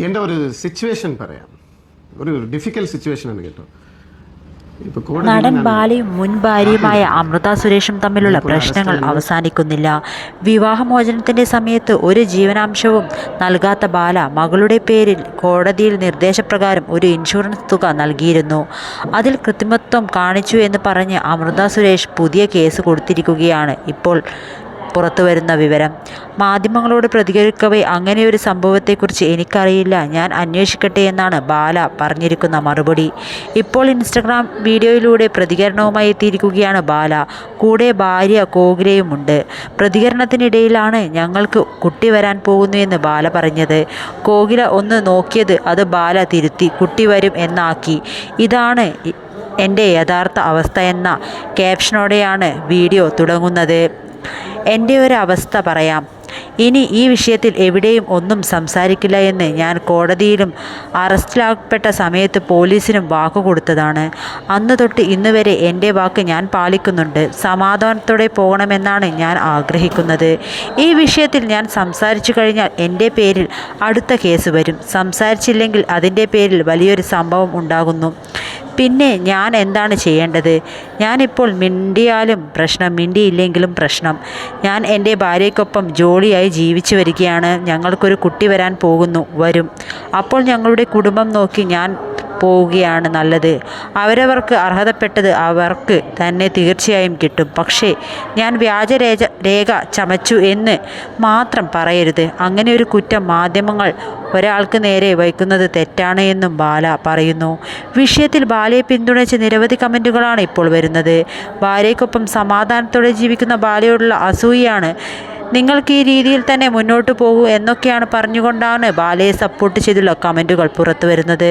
എന്റെ ഒരു സിറ്റുവേഷൻ പറയാം. ഒരു ഡിഫിക്കൽട്ട് സിറ്റുവേഷൻ ആണ് കേട്ടോ. നടൻ ബാലയും മുൻ ഭാര്യയുമായ അമൃത സുരേഷും തമ്മിലുള്ള പ്രശ്നങ്ങൾ അവസാനിക്കുന്നില്ല. വിവാഹമോചനത്തിന്റെ സമയത്ത് ഒരു ജീവനാംശവും നൽകാത്ത ബാല മകളുടെ പേരിൽ കോടതിയിൽ നിർദ്ദേശപ്രകാരം ഒരു ഇൻഷുറൻസ് തുക നൽകിയിരുന്നു. അതിൽ കൃത്രിമത്വം കാണിച്ചു എന്ന് പറഞ്ഞ് അമൃത സുരേഷ് പുതിയ കേസ് കൊടുത്തിരിക്കുകയാണ്. ഇപ്പോൾ പുറത്തു വരുന്ന വിവരം. മാധ്യമങ്ങളോട് പ്രതികരിക്കവേ അങ്ങനെയൊരു സംഭവത്തെക്കുറിച്ച് എനിക്കറിയില്ല. ഞാൻ അന്വേഷിക്കട്ടെ എന്നാണ് ബാല പറഞ്ഞിരിക്കുന്ന മറുപടി. ഇപ്പോൾ ഇൻസ്റ്റഗ്രാം വീഡിയോയിലൂടെ പ്രതികരണവുമായി എത്തിയിരിക്കുകയാണ് ബാല. കൂടെ ഭാര്യ കോഗ്രയുമുണ്ട് പ്രതികരണത്തിനിടയിലാണ് ഞങ്ങൾക്ക് കുട്ടി വരാൻ പോകുന്നു എന്ന് ബാല പറഞ്ഞത്. കോകില ഒന്ന് നോക്കിയത് അത് ബാല തിരുത്തി കുട്ടി വരും എന്നാക്കി. ഇതാണ് എന്റെ യഥാർത്ഥ അവസ്ഥ എന്ന ക്യാപ്ഷനോടെയാണ് വീഡിയോ തുടങ്ങുന്നത്. എന്റെ ഒരു അവസ്ഥ പറയാം. ഇനി ഈ വിഷയത്തിൽ എവിടെയും ഒന്നും സംസാരിക്കില്ല എന്ന് ഞാൻ കോടതിയിലും അറസ്റ്റിലാക്കപ്പെട്ട സമയത്ത് പോലീസിനും വാക്കു കൊടുത്തതാണ്. അന്ന് തൊട്ട് ഇന്ന് വരെ എന്റെ വാക്ക് ഞാൻ പാലിക്കുന്നുണ്ട്. സമാധാനത്തോടെ പോകണമെന്നാണ് ഞാൻ ആഗ്രഹിക്കുന്നത്. ഈ വിഷയത്തിൽ ഞാൻ സംസാരിച്ചു കഴിഞ്ഞാൽ എന്റെ പേരിൽ അടുത്ത കേസ് വരും. സംസാരിച്ചില്ലെങ്കിൽ അതിന്റെ പേരിൽ വലിയൊരു സംഭവം ഉണ്ടാകുന്നു. പിന്നെ ഞാൻ എന്താണ് ചെയ്യേണ്ടത്? ഞാനിപ്പോൾ മിണ്ടിയാലും പ്രശ്നം മിണ്ടിയില്ലെങ്കിലും പ്രശ്നം. ഞാൻ എന്റെ ഭാര്യയ്ക്കൊപ്പം ജോളിയായി ജീവിച്ചു വരികയാണ്. ഞങ്ങൾക്കൊരു കുട്ടി വരാൻ പോകുന്നു വരും. അപ്പോൾ ഞങ്ങളുടെ കുടുംബം നോക്കി ഞാൻ പോവുകയാണ് നല്ലത്. അവരവർക്ക് അർഹതപ്പെട്ടത് അവർക്ക് തന്നെ തീർച്ചയായും കിട്ടും. പക്ഷേ ഞാൻ വ്യാജരേഖ രേഖ ചമച്ചു എന്ന് മാത്രം പറയരുത്. അങ്ങനെ ഒരു കുറ്റം മാധ്യമങ്ങൾ ഒരാൾക്ക് നേരെ വയ്ക്കുന്നത് തെറ്റാണ് എന്നും ബാല പറയുന്നു. വിഷയത്തിൽ ബാലയെ പിന്തുണച്ച് നിരവധി കമന്റുകളാണ് ഇപ്പോൾ വരുന്നത്. ഭാര്യയ്ക്കൊപ്പം സമാധാനത്തോടെ ജീവിക്കുന്ന ബാലയോടുള്ള അസൂയാണ് നിങ്ങൾക്ക് ഈ രീതിയിൽ തന്നെ മുന്നോട്ട് പോകൂ എന്നൊക്കെയാണ് പറഞ്ഞുകൊണ്ടാണ് ബാലയെ സപ്പോർട്ട് ചെയ്തുള്ള കമന്റുകൾ പുറത്തു വരുന്നത്